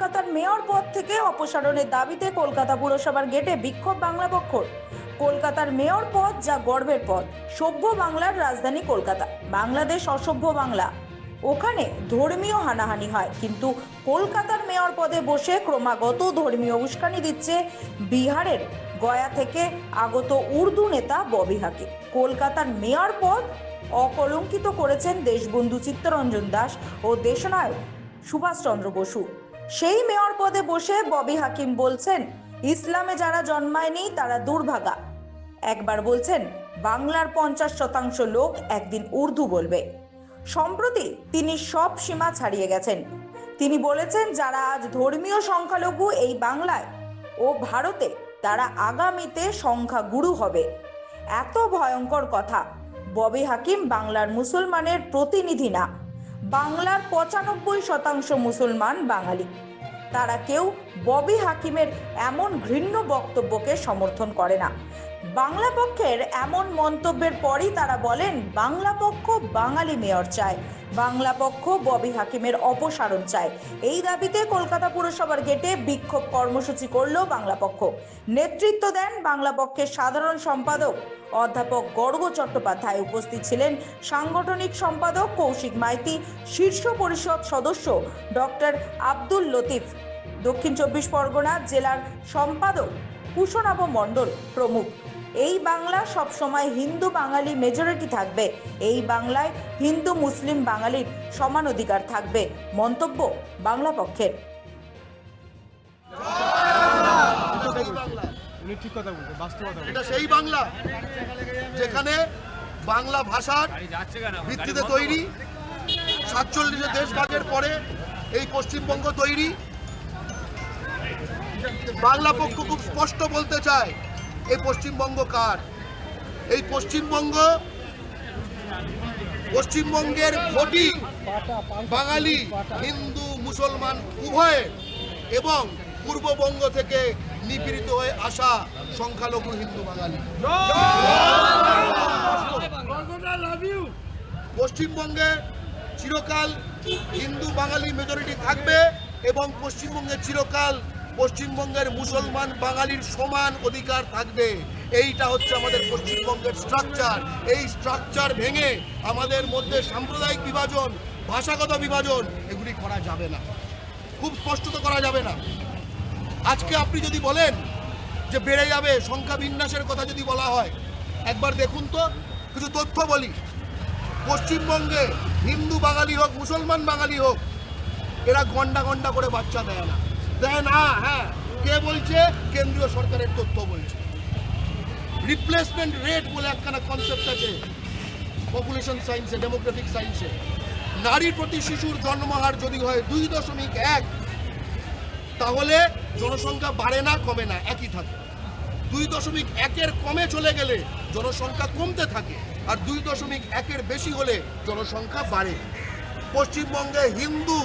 কলকাতার মেয়র পদ থেকে অপসারণের দাবিতে কলকাতা পুরসভার গেটে বিক্ষোভ বাংলা পক্ষর। কলকাতার মেয়র পদ যা গর্বের পদ, সভ্য বাংলার রাজধানী কলকাতা, বাংলাদেশ অসভ্য বাংলা। ওখানে ধর্মীয় হানাহানি হয়, কিন্তু কলকাতার মেয়র পদে বসে ক্রমাগত ধর্মীয় উস্কানি দিচ্ছে বিহারের গয়া থেকে আগত উর্দু নেতা ববি হাকিম। কলকাতার মেয়র পদ অকলঙ্কিত করেছেন দেশবন্ধু চিত্তরঞ্জন দাস ও দেশনায়ক সুভাষচন্দ্র বসু। সেই মেয়র পদে বসে ববি হাকিম বলছেন, ইসলামে যারা জন্মায়নি তারা দুর্ভাগা। একবার বলছেন, বাংলার পঞ্চাশ শতাংশ লোক একদিন উর্দু বলবে। সম্প্রতি তিনি সব সীমা ছাড়িয়ে গেছেন। তিনি বলেছেন, যারা আজ ধর্মীয় সংখ্যালঘু এই বাংলায় ও ভারতে, তারা আগামীতে সংখ্যাগুরু হবে। এত ভয়ঙ্কর কথা। ববি হাকিম বাংলার মুসলমানের প্রতিনিধি না। বাংলার পঁচানব্বই শতাংশ মুসলমান বাঙালি। তারা কেউ ববি হাকিমের এমন ঘৃণ্য বক্তব্যকে সমর্থন করে না। বাংলা পক্ষের এমন মন্তব্যের পরই তারা বলেন, বাংলা পক্ষ বাঙালি মেয়র চায়। বাংলা পক্ষ ববি হাকিমের অপসারণ চায়। এই দাবিতে কলকাতা পুরসভার গেটে বিক্ষোভ কর্মসূচি করল বাংলা পক্ষ। নেতৃত্ব দেন বাংলা পক্ষের সাধারণ সম্পাদক। অধ্যাপক গর্গ চট্টোপাধ্যায় উপস্থিত ছিলেন সাংগঠনিক সম্পাদক কৌশিক মাইতি, শীর্ষ পরিষদ সদস্য ডক্টর আব্দুল লতিফ, দক্ষিণ চব্বিশ পরগনা জেলার সম্পাদক কুশনাভ মণ্ডল প্রমুখ। এই বাংলা সবসময় হিন্দু বাঙালি মেজরিটি থাকবে। এই বাংলায় হিন্দু মুসলিম বাঙালির সমান অধিকার থাকবে। মন্তব্য বাংলা পক্ষের। উনি ঠিক কথা বলছে বাস্তবতা এটা সেই বাংলা যেখানে বাংলা ভাষার ভিত্তিতে তৈরি সাতচল্লিশে দেশ ভাগের পরে এই পশ্চিমবঙ্গ তৈরি। বাংলা পক্ষ খুব স্পষ্ট বলতে চায় এই পশ্চিমবঙ্গ কার? এই পশ্চিমবঙ্গ পশ্চিমবঙ্গের ভোটি বাঙালি, হিন্দু, মুসলমান, উভয়ে এবং পূর্ববঙ্গ থেকে নিপীড়িত হয়ে আসা সংখ্যালঘু হিন্দু বাঙালি। পশ্চিমবঙ্গে চিরকাল হিন্দু বাঙালি মেজরিটি থাকবে এবং পশ্চিমবঙ্গে চিরকাল পশ্চিমবঙ্গের মুসলমান বাঙালির সমান অধিকার থাকবে। এইটা হচ্ছে আমাদের পশ্চিমবঙ্গের স্ট্রাকচার এই স্ট্রাকচার ভেঙে আমাদের মধ্যে সাম্প্রদায়িক বিভাজন, ভাষাগত বিভাজন, এগুলি করা যাবে না। খুব স্পষ্টত করা যাবে না। আজকে আপনি যদি বলেন যে বেড়ে যাবে, সংখ্যা বিন্যাসের কথা যদি বলা হয়, একবার দেখুন তো, কিছু তথ্য বলি। পশ্চিমবঙ্গে হিন্দু বাঙালি হোক, মুসলমান বাঙালি হোক, এরা গন্ডা গন্ডা করে বাচ্চা দেয় না। দেয় না হ্যাঁ। কে বলছে? কেন্দ্রীয় সরকারের তথ্য বলছে। রিপ্লেসমেন্ট রেট বলে একখানা কনসেপ্ট আছে। পপুলেশন সায়েন্সে ডেমোগ্রাফিক সায়েন্সে নারীর প্রতি শিশুর জন্মহার যদি হয় দুই দশমিক এক, তাহলে জনসংখ্যা বাড়ে না, কমে না, একই থাকে। দুই দশমিক একের কমে চলে গেলে জনসংখ্যা কমতে থাকে, আর দুই দশমিক একের বেশি হলে জনসংখ্যা বাড়ে। পশ্চিমবঙ্গে হিন্দু,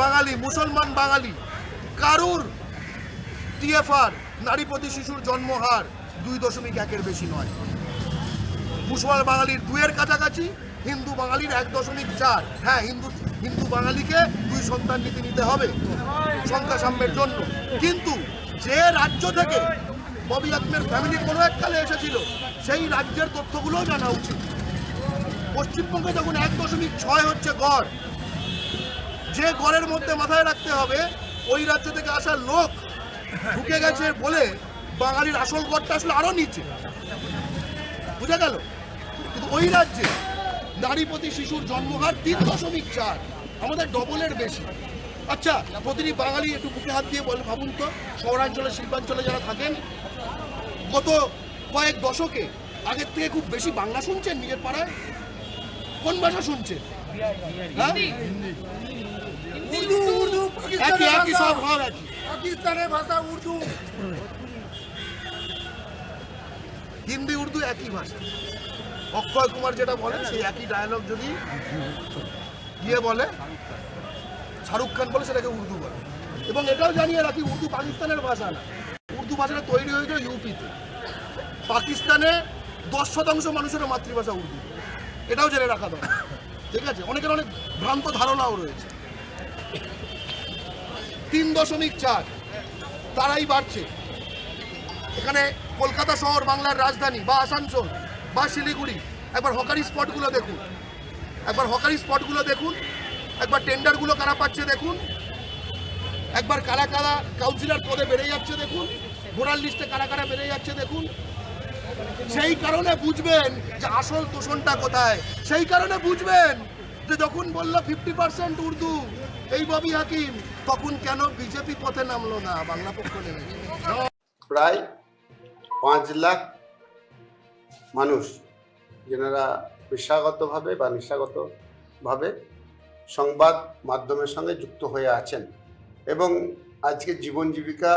বাঙালি, মুসলমান, বাঙালি কারুর? টিএফআর, নারী প্রতি শিশুর জন্মহার দুই দশমিক একের বেশি নয়। মুসলমান বাঙালির দুয়ের কাছাকাছি, হিন্দু বাঙালির এক দশমিক চার। হ্যাঁ হিন্দু হিন্দু বাঙালিকে দুই সন্তান নীতি নিতে হবে সংখ্যা সাম্যের জন্য। কিন্তু যে রাজ্য থেকে ববি আজমের ফ্যামিলি কোনো এককালে এসেছিল, সেই রাজ্যের তথ্যগুলোও জানা উচিত। পশ্চিমবঙ্গে যখন এক দশমিক ছয় হচ্ছে গড়, যে গড়ের মধ্যে মাথায় রাখতে হবে ওই রাজ্য থেকে আসা লোক ঢুকে গেছে বলে বাঙালির আসল গড়টা আসলে আরও নিচে। বুঝা গেল? কিন্তু ওই রাজ্যে নারী প্রতি শিশুর জন্মহার তিন দশমিক চার আমাদের ডবলের বেশি। আচ্ছা প্রতিটি বাঙালি একটু বুকে হাত দিয়ে বলে ভাবুন তো শহরাঞ্চলে শিল্পাঞ্চলে যারা থাকেন গত কয়েক দশকে আগের থেকে খুব বেশি বাংলা শুনছেন নিজের পাড়ায়? কোন ভাষা শুনছেন? হ্যাঁ? একই পাকিস্তানের একই সব ভাষা। ভাব একই। পাকিস্তানের ভাষা উর্দু। হিন্দি উর্দু একই ভাষা। অক্ষয় কুমার যেটা বলেন সেই একই ডায়ালগ যদি গিয়ে বলে শাহরুখ খান বলে সেটাকে উর্দু বলে। এবং এটাও জানিয়ে রাখি উর্দু পাকিস্তানের ভাষা না। উর্দু ভাষাটা তৈরি হয়েছে ইউপিতে। পাকিস্তানে দশ শতাংশ মানুষের মাতৃভাষা উর্দু। এটাও জেনে রাখা দরকার। ঠিক আছে? অনেকের অনেক ভ্রান্ত ধারণাও রয়েছে। তিন দশমিক চার। তারাই বাড়ছে। এখানে কলকাতা শহর, বাংলার রাজধানী বা আসানসোল বা শিলিগুড়ি। একবার হকারি স্পটগুলো দেখুন। একবার হকারি স্পটগুলো দেখুন। একবার টেন্ডারগুলো কারা পাচ্ছে দেখুন। একবার কারা কারা কাউন্সিলর পদে বেড়ে যাচ্ছে দেখুন। ভোটার লিস্টে কারা কারা বেড়ে যাচ্ছে দেখুন। সেই কারণে বুঝবেন যে আসল তোষণটা কোথায়। সেই কারণে বুঝবেন যখন বলল ফিফটি পার্সেন্ট উর্দু, এই ববি হাকিম, তখন কেন বিজেপি পথে নামলো না? বাংলা পক্ষ নেমেছে প্রায় পাঁচ লাখ মানুষ যেনারা পেশাগতভাবে বা নেশাগতভাবে সংবাদ মাধ্যমের সঙ্গে যুক্ত হয়ে আছেন এবং আজকে জীবন জীবিকা